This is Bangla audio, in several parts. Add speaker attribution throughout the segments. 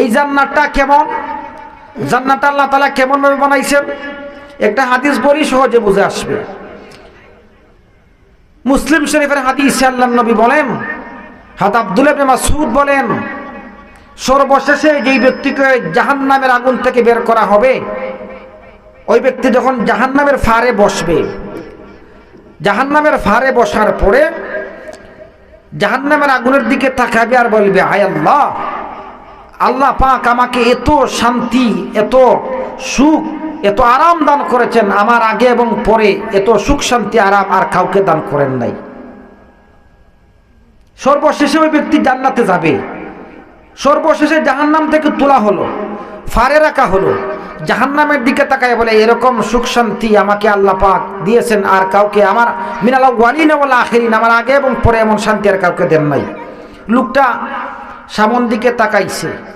Speaker 1: এই জান্নাতটা কেমন? জান্নাত আল্লাহ তালা কেমনভাবে বানাইছেন? একটা হাদিস বলি, সহজে বুঝে আসবে। মুসলিম শরীফের হাদিস আল্লাহ নবী বলেন, হাত আব্দুল মাসউদ বলেন, সর্বশেষে যেই ব্যক্তিকে জাহান্নামের আগুন থেকে বের করা হবে, ওই ব্যক্তি যখন জাহান্নামের ফারে বসবে, জাহান্নামের ফারে বসার পরে জাহান্নামের আগুনের দিকে তাকাবে আর বলবে, হায় আল্লাহ! আল্লাহ পাক আমাকে এত শান্তি, এত সুখ, এত আরাম দান করেছেন আমার আগে এবং পরে। এত সুখ, শান্তি, আরাম আর কাউকে দান করেন নাই। সর্বশেষে ওই ব্যক্তি জান্নাতে যাবে। সর্বশেষে জাহান্নাম থেকে তোলা হলো ফারে রাখা হলো। জাহান্নামের দিকে তাকায় বলে, এরকম সুখ, শান্তি আমাকে আল্লাহ পাক দিয়েছেন আর কাউকে আমার মিনালা ওয়ালিন ওয়ালা আখেরিন, আমার আগে এবং পরে এমন শান্তি আর কাউকে দেন নাই। লোকটা সামন দিকে তাকাইছে।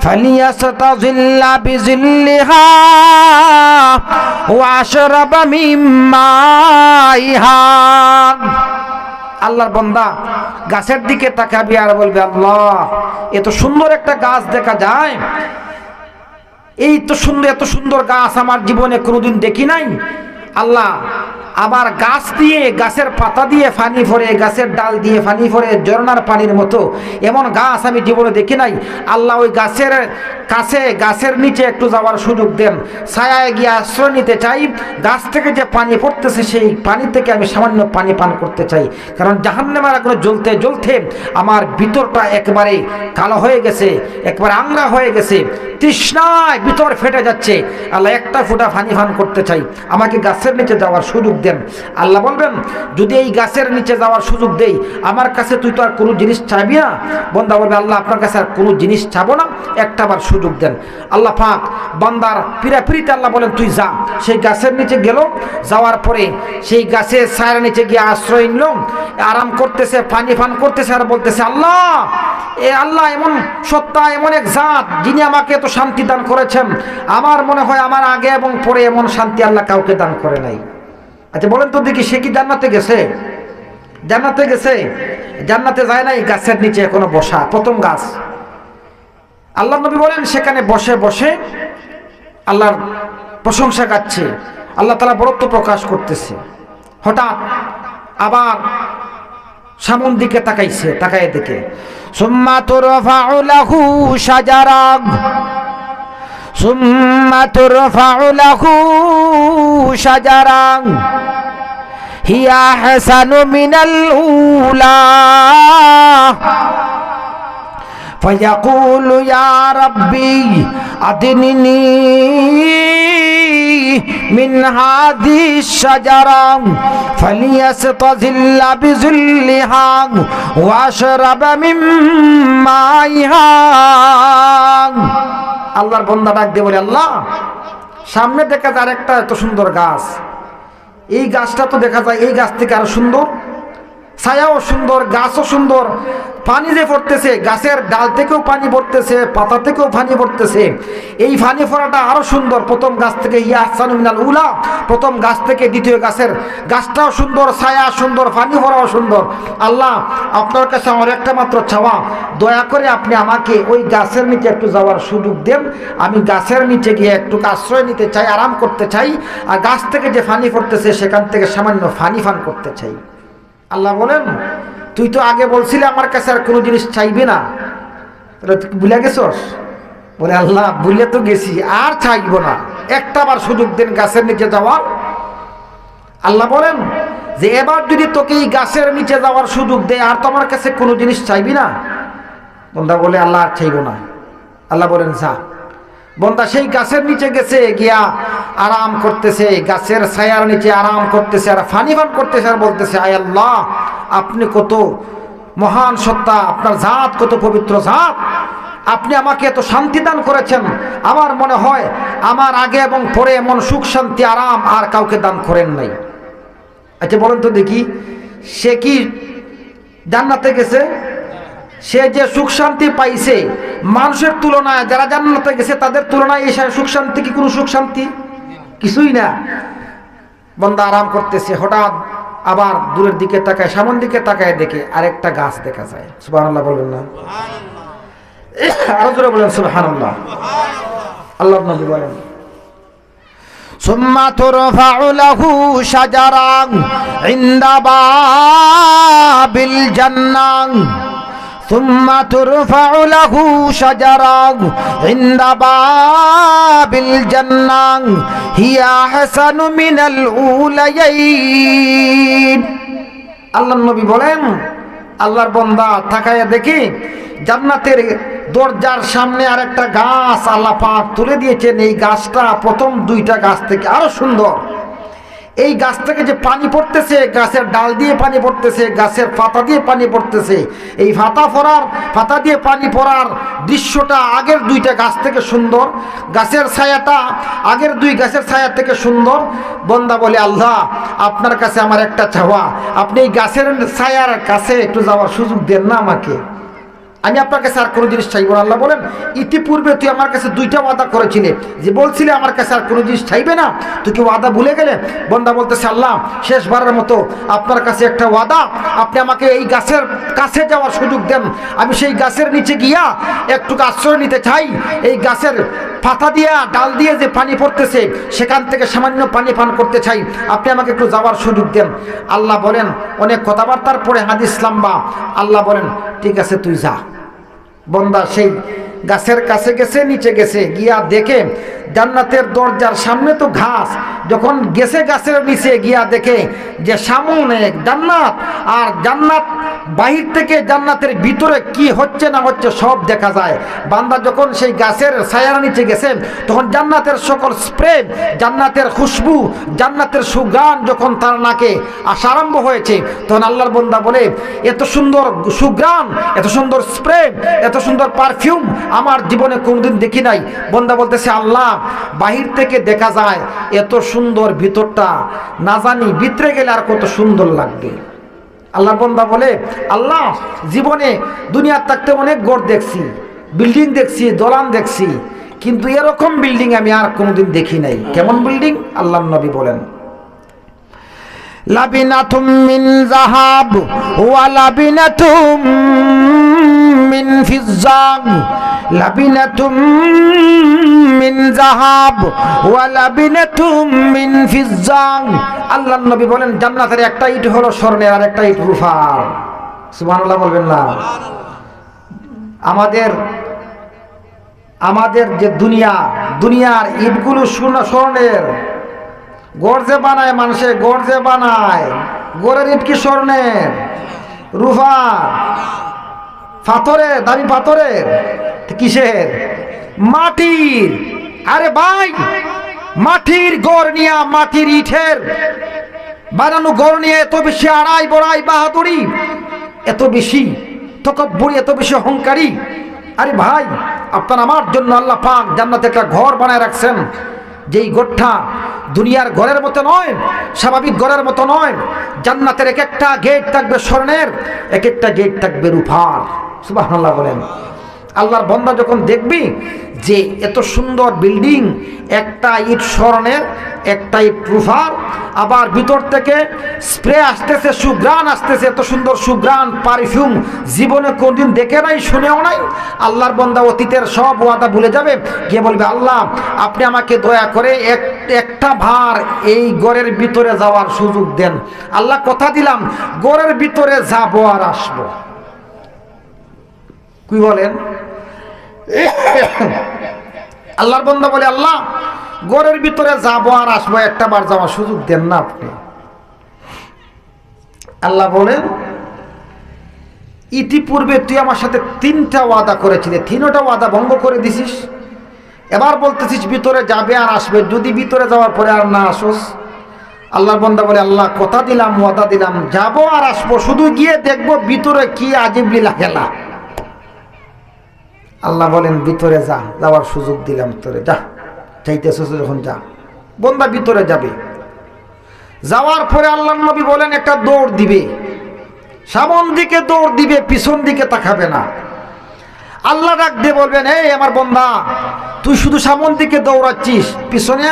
Speaker 2: فليستظل بظلها واشرب من مائها
Speaker 1: আল্লাহর বন্দা গাছের দিকে তাকাবি আর বলবে আল্লাহ এত সুন্দর একটা গাছ দেখা যায় এই তো সুন্দর এত সুন্দর গাছ আমার জীবনে কোনোদিন দেখি নাই আল্লাহ আবার গাছ দিয়ে, গাছের পাতা দিয়ে ফানি ফরে গাছের ডাল দিয়ে ফানি ফরে ঝর্ণার পানির মতো। এমন গাছ আমি জীবনে দেখি নাই। আল্লাহ ওই গাছের কাছে, গাছের নিচে একটু যাওয়ার সুযোগ দেন। ছায়ায় গিয়ে আশ্রয় নিতে চাই। গাছ থেকে যে পানি পড়তেছে, সেই পানি থেকে আমি সামান্য পানি পান করতে চাই। কারণ জাহান্নামের আগুনে জ্বলতে জ্বলতে আমার ভিতরটা একবারে কালো হয়ে গেছে, একবারে আংরা হয়ে গেছে। তৃষ্ণায় ভিতর ফেটে যাচ্ছে। আল্লাহ একটা ফোঁটা ফানি ফান করতে চাই। আমাকে গাছের নিচে যাওয়ার সুযোগ দেন। আল্লাহ বলবেন, যদি এই গাছের নিচে যাওয়ার সুযোগ দেই, আমার কাছে তুই তো আর কোনো জিনিস চাইবি না। বন্দা বলবে, আল্লাহ, আপনার কাছে আর কোনো জিনিস চাবো না, একটা বার সুযোগ দেন। আল্লাহ পাক বান্দার পিড়াপিড়িতে আল্লাহ বলেন, তুই যা। সেই গাছের নিচে গেল, যাওয়ার পরে সেই গাছের ছায়ের নিচে গিয়ে আশ্রয় নিল, আরাম করতেছে, পানি ফান করতেছে আর বলতেছে, আল্লাহ, এ আল্লাহ এমন সত্তা, এমন এক জাত যিনি আমাকে এত শান্তি দান করেছেন। আমার মনে হয় আমার আগে এবং পরে এমন শান্তি আল্লাহ কাউকে দান করে নাই। আচ্ছা বলেন তো দেখি, সে কি জান্নাতে গেছে? জান্নাতে গেছে? জান্নাতে যায় নাই, গাছের নিচে এখনও বসা, প্রথম গাছ। আল্লাহ নবী বলেন, সেখানে বসে বসে আল্লাহর প্রশংসা কাটছে। আল্লাহ তালা বরত্ব প্রকাশ করতেছে। হঠাৎ আবার সামন দিকে তাকাইছে, তাকায় দিকে
Speaker 2: সুম্মা তুরফাউ লাহু সাজারা সুম্মা তুরফাউ هي أحسن من الأولى فيقول يا ربي أدنني من هذه الشجرة فليستظل بظلها واشرب من مائها
Speaker 1: আল্লাহর বন্দা ডাক দিয়ে বলে আল্লাহ সামনে দেখা যায় আরেকটা এত সুন্দর গাছ এই গাছটা তো দেখা যায় এই গাছ থেকে আরও সুন্দর। ছায়াও সুন্দর, গাছও সুন্দর। পানি যে পড়তেছে, গাছের ডাল থেকেও পানি পড়তেছে, পাতা থেকেও পানি পড়তেছে। এই পানি পড়াটা আরও সুন্দর। প্রথম গাছ থেকে ইয়া হাসান মিনাল উলা, প্রথম গাছ থেকে দ্বিতীয় গাছের। গাছটাও সুন্দর, ছায়া সুন্দর, পানি ভরাও সুন্দর। আল্লাহ, আপনার কাছে আমার একটা মাত্র চাওয়া, দয়া করে আপনি আমাকে ওই গাছের নিচে একটু যাওয়ার সুযোগ দেন। আমি গাছের নিচে গিয়ে একটু আশ্রয় নিতে চাই, আরাম করতে চাই। আর গাছ থেকে যে ফানি পড়তেছে, সেখান থেকে সামান্য ফানি ফান করতে চাই। আল্লাহ বলেন, তুই তো আগে বলছিলে আমার কাছে আর কোনো জিনিস চাইবি না। তাহলে তুই ভুলে গেছস? বলে, আল্লাহ, ভুলে তো গেছি, আর চাইব না। একটা বার সুযোগ দেন গাছের নিচে যাওয়ার। আল্লাহ বলেন, যে এবার যদি তোকে এই গাছের নিচে যাওয়ার সুযোগ দেয়, আর তো আমার কাছে কোনো জিনিস চাইবি না? বন্ধা বলে, আল্লাহ, আর চাইব না। আল্লাহ বলেন, যা। বন্দা সেই গাছের নিচে গেছে, গিয়া আরাম করতেছে, গাছের ছায়ার নিচে আরাম করতেছে, আর ফানি ফান করতেছে আর বলতেছে, আয় আল্লাহ, আপনি কত মহান সত্তা, আপনার জাত কত পবিত্র জাত, আপনি আমাকে এত শান্তি দান করেছেন, আমার মনে হয় আমার আগে এবং পরে এমন সুখ, শান্তি, আরাম আর কাউকে দান করেন নাই। আচ্ছা বলেন তো দেখি, সে কি জান্নাতে গেছে? সে যে সুখ শান্তি পাইছে মানুষের তুলনায় যারা জান্নাতে গেছে তাদের তুলনায় এই সুখ শান্তি কি কোনো সুখ শান্তি কিছুই না বন্দা আরাম করতেছে হঠাৎ আবার দূরের দিকে তাকায় সামন দিকে তাকায় দেখে আরেকটা গাছ দেখা যায় সুবাহ বলবেন না আরো জোরে বলেন সুবাহ আল্লাহ নবী বলেন
Speaker 2: ثم ترفع له شجرا عند باب الجنة ثم ترفع له شجرا عند باب الجنة هي أحسن من الأوليين
Speaker 1: আল্লাহ নবী বলেন আল্লাহর বন্দা তাকায় দেখি জান্নাতের দরজার সামনে আর একটা গাছ আল্লাহ পাক তুলে দিয়েছেন এই গাছটা প্রথম দুইটা গাছ থেকে আরো সুন্দর এই গাছ থেকে যে পানি পড়তেছে, গাছের ডাল দিয়ে পানি পড়তেছে, গাছের পাতা দিয়ে পানি পড়তেছে, এই ফাতা পড়ার, পাতা দিয়ে পানি পড়ার দৃশ্যটা আগের দুইটা গাছ থেকে সুন্দর, গাছের ছায়াটা আগের দুই গাছের ছায়া থেকে সুন্দর। বন্দা বলে, আল্লাহ, আপনার কাছে আমার একটা চাওয়া। আপনি এই গাছের ছায়ার কাছে একটু যাওয়ার সুযোগ দেন না আমাকে। আমি আপনার কাছে আর কোনো জিনিস চাইব আল্লাহ বলেন, ইতিপূর্বে তুই আমার কাছে দুইটা ওয়াদা করেছিলে। যে বলছিলে আমার কাছে আর কোনো জিনিস চাইবে না তুই কি ওয়াদা ভুলে গেলে বন্দা বলতেছে, আল্লাহ, শেষবারের মতো আপনার কাছে একটা ওয়াদা। আপনি আমাকে এই গাছের কাছে যাওয়ার সুযোগ দেন। আমি সেই গাছের নিচে গিয়া একটু আশ্রয় নিতে চাই। এই গাছের পাতা দিয়া, ডাল দিয়ে যে পানি পড়তেছে, সেখান থেকে সামান্য পানি পান করতে চাই। আপনি আমাকে একটু যাওয়ার সুযোগ দেন। আল্লাহ বলেন, অনেক কথাবার্তার পরে হাদিস লাম্বা। আল্লাহ বলেন, ঠিক আছে, তুই যা। বন্দা সেই গাছের কাছে গেছে, নিচে গেছে, গিয়া দেখে জান্নাতের দরজার সামনে তো ঘাস। যখন গেছে গাছের নিচে, গিয়া দেখে যে সামনে জান্নাত। আর জান্নাত বাহির থেকে জান্নাতের ভিতরে কি হচ্ছে না হচ্ছে সব দেখা যায়। বান্দা যখন সেই গাছের ছায়ার নিচে গেছে, তখন জান্নাতের সকল স্প্রে, জান্নাতের খুশবু, জান্নাতের সুগান যখন তার নাকে আসা আরম্ভ হয়েছে, তখন আল্লাহর বন্দা বলে, এত সুন্দর সুগ্রান এত সুন্দর স্প্রে, এত সুন্দর পারফিউম আমার জীবনে কোনোদিন দেখি নাই। বন্দা বলতেছে, আল্লাহ, বাহির থেকে দেখা যায় এত সুন্দর ভিতরটা। না জানি ভিতরে গেলে আর কত সুন্দর লাগবে। আল্লাহ বন্দা বলে, আল্লাহ, জীবনে দুনিয়ার থাকতে অনেক গড় দেখছি, বিল্ডিং দেখছি, দলান দেখছি, কিন্তু এরকম বিল্ডিং আমি আর কোনোদিন দেখি নাই। কেমন বিল্ডিং? আল্লাহ নবী বলেন
Speaker 2: লাবিনাতুম মিন জাহাব ওয়া লাবিনাতুম মিন ফিজ্জাম, লাবিনাতুম মিন জাহাব ওয়া লাবিনাতুম মিন ফিজ্জাম।
Speaker 1: আল্লাহ নবী বলেন, জান্নাতের একটা ইট হলো স্বর্ণের আর একটা ইট রুফার। সুবহানাল্লাহ বলবেন না? আমাদের আমাদের যে দুনিয়া, দুনিয়ার ইটগুলো সোনা স্বর্ণের। যে বানায় মানুষে যে বানায়। গড়ের ইট কি স্বর্ণের? রুফার। পাথরের দামি পাথরের কিসের? মাটির। আরে ভাই, মাটির গড় নিয়া মাটির ইটের। বানানো গড় নিয়ে এত বেশি আড়াই বড়াই বাহাদুরি, এত বেশি তকব্বরি, এত বেশি অহংকারী। আরে ভাই, আপনার আমার জন্য আল্লাহ পাক জান্নাতে একটা ঘর বানায় রাখছেন, যেই ঘরটা দুনিয়ার ঘরের মতো নয়, স্বাভাবিক ঘরের মতো নয়। জান্নাতের এক একটা গেট থাকবে স্বর্ণের, এক একটা গেট থাকবে রূপার। সুবহানাল্লাহ বলেন। আল্লাহর বন্দা যখন দেখবি যে এত সুন্দর বিল্ডিং, একটা ইট স্মরণের একটা ইট প্রুফার, আবার ভিতর থেকে স্প্রে আসতেছে সুগ্রাণ আসতেছে, এত সুন্দর সুগ্রান পারফিউম জীবনে কোনদিন দেখে নাই, শুনেও নাই, আল্লাহর বন্দা অতীতের সব ওয়াদা ভুলে যাবে, গিয়ে বলবে, আল্লাহ, আপনি আমাকে দয়া করে এক, একটা ভার এই গড়ের ভিতরে যাওয়ার সুযোগ দেন। আল্লাহ কথা দিলাম গড়ের ভিতরে যাব আর আসব। কি বলেন? আল্লাহর বন্ধা বলে, আল্লাহ গড়ের ভিতরে যাব আর আসব, একটা বার যাওয়ার সুযোগ দেন না আপনি। আল্লাহ বলেন, ইতিপূর্বে তুই আমার সাথে তিনটা ওয়াদা করেছিলি, তিনটা ওয়াদা ভঙ্গ করে দিছিস। এবার বলতেছিস, ভিতরে যাবে আর আসবে, যদি ভিতরে যাওয়ার পরে আর না আসোস। আল্লাহর বন্দা বলে, আল্লাহ, কথা দিলাম, ওয়াদা দিলাম, যাব আর আসব, শুধু গিয়ে দেখব ভিতরে কি আজীব লীলা খেলা। আল্লাহ বলেন, ভিতরে যা, যাওয়ার সুযোগ দিলাম তোরে, যা। চাইতেছ যখন, যা। বন্দা ভিতরে যাবে। যাওয়ার পরে আল্লাহ নবী বলেন, একটা দৌড় দিবে। সামন দিকে দৌড় দিবে, পিছন দিকে তাকাবে না। আল্লাহ ডাক দিয়ে বলবেন, এই আমার বন্ধা তুই শুধু সামন দিকে দৌড়াচ্ছিস, পিছনে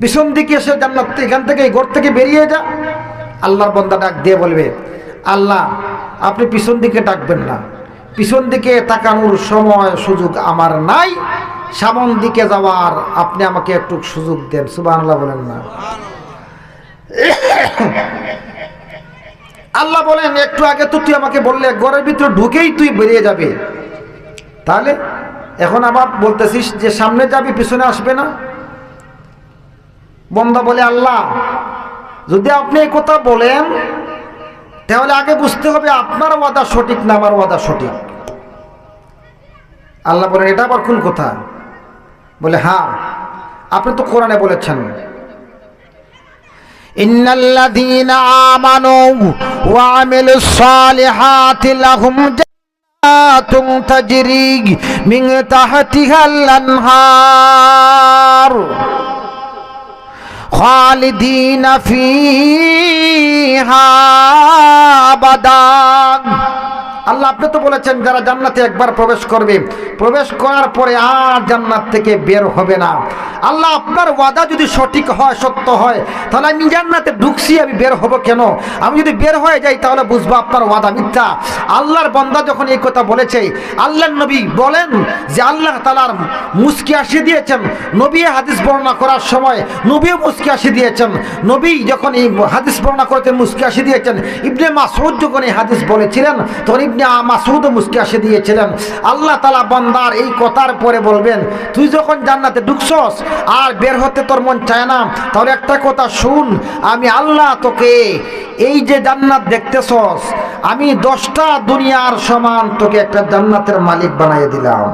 Speaker 1: পিছন দিকে এসে জান্নাত এখান থেকে ঘর থেকে বেরিয়ে যা। আল্লাহর বন্দা ডাক দিয়ে বলবে, আল্লাহ, আপনি পিছন দিকে ডাকবেন না। পিছন দিকে তাকানোর সময় সুযোগ আমার নাই, সামন দিকে যাওয়ার আপনি আমাকে একটু সুযোগ দেন সুবাহ বলেন না। আল্লাহ বলেন, একটু আগে তো তুই আমাকে বললে, ঘরের ভিতরে ঢুকেই তুই বেরিয়ে যাবে। তাহলে এখন আবার বলতেছিস যে সামনে যাবি, পিছনে আসবে না? বন্দা বলে, আল্লাহ, যদি আপনি কথা বলেন তাহলে আগে বুঝতে হবে আপনার ওয়াদা সঠিক না আমার ওয়াদা সঠিক? আল্লাহ বলেন, এটা আবার কোন কথা? বলে হ্যাঁ আপনি তো কোরআনে বলেছেন।
Speaker 2: ইন্নাল্লাযীনা ওয়া খালিদিন
Speaker 1: আল্লাহ, আপনি তো বলেছেন যারা জান্নাতে একবার প্রবেশ করবে, প্রবেশ করার পরে আর জান্নাত থেকে বের হবে না। আল্লাহ আপনার ওয়াদা যদি সঠিক হয়, সত্য হয়, তাহলে আমি জান্নাতে ঢুকছি, আমি বের হব কেন? আমি যদি বের হয়ে যাই, তাহলে বুঝব আপনার ওয়াদা মিথ্যা। আল্লাহর বন্দা যখন এই কথা বলেছে, আল্লাহর নবী বলেন যে আল্লাহ তালার মুস্কি আসিয়ে দিয়েছেন। নবী হাদিস বর্ণনা করার সময় নবীও মুস্কি আসিয়ে দিয়েছেন। নবী যখন এই হাদিস বর্ণনা করেছেন মুস্কি আসিয়ে দিয়েছেন, ইবনে মাসুদ যখন এই হাদিস বলেছিলেন, তখন ইবনে মাসুদ মুস্কি আসিয়ে দিয়েছিলেন। আল্লাহ তালা বন্দার এই কথার পরে বলবেন, তুই যখন জান্নাতে ঢুকছস আর বের হতে তোর মন চায় না। তাহলে একটা কথা শুন, আমি আল্লাহ তোকে এই যে জান্নাত দেখতেছস, আমি দশটা দুনিয়ার সমান তোকে একটা জান্নাতের মালিক বানিয়ে দিলাম।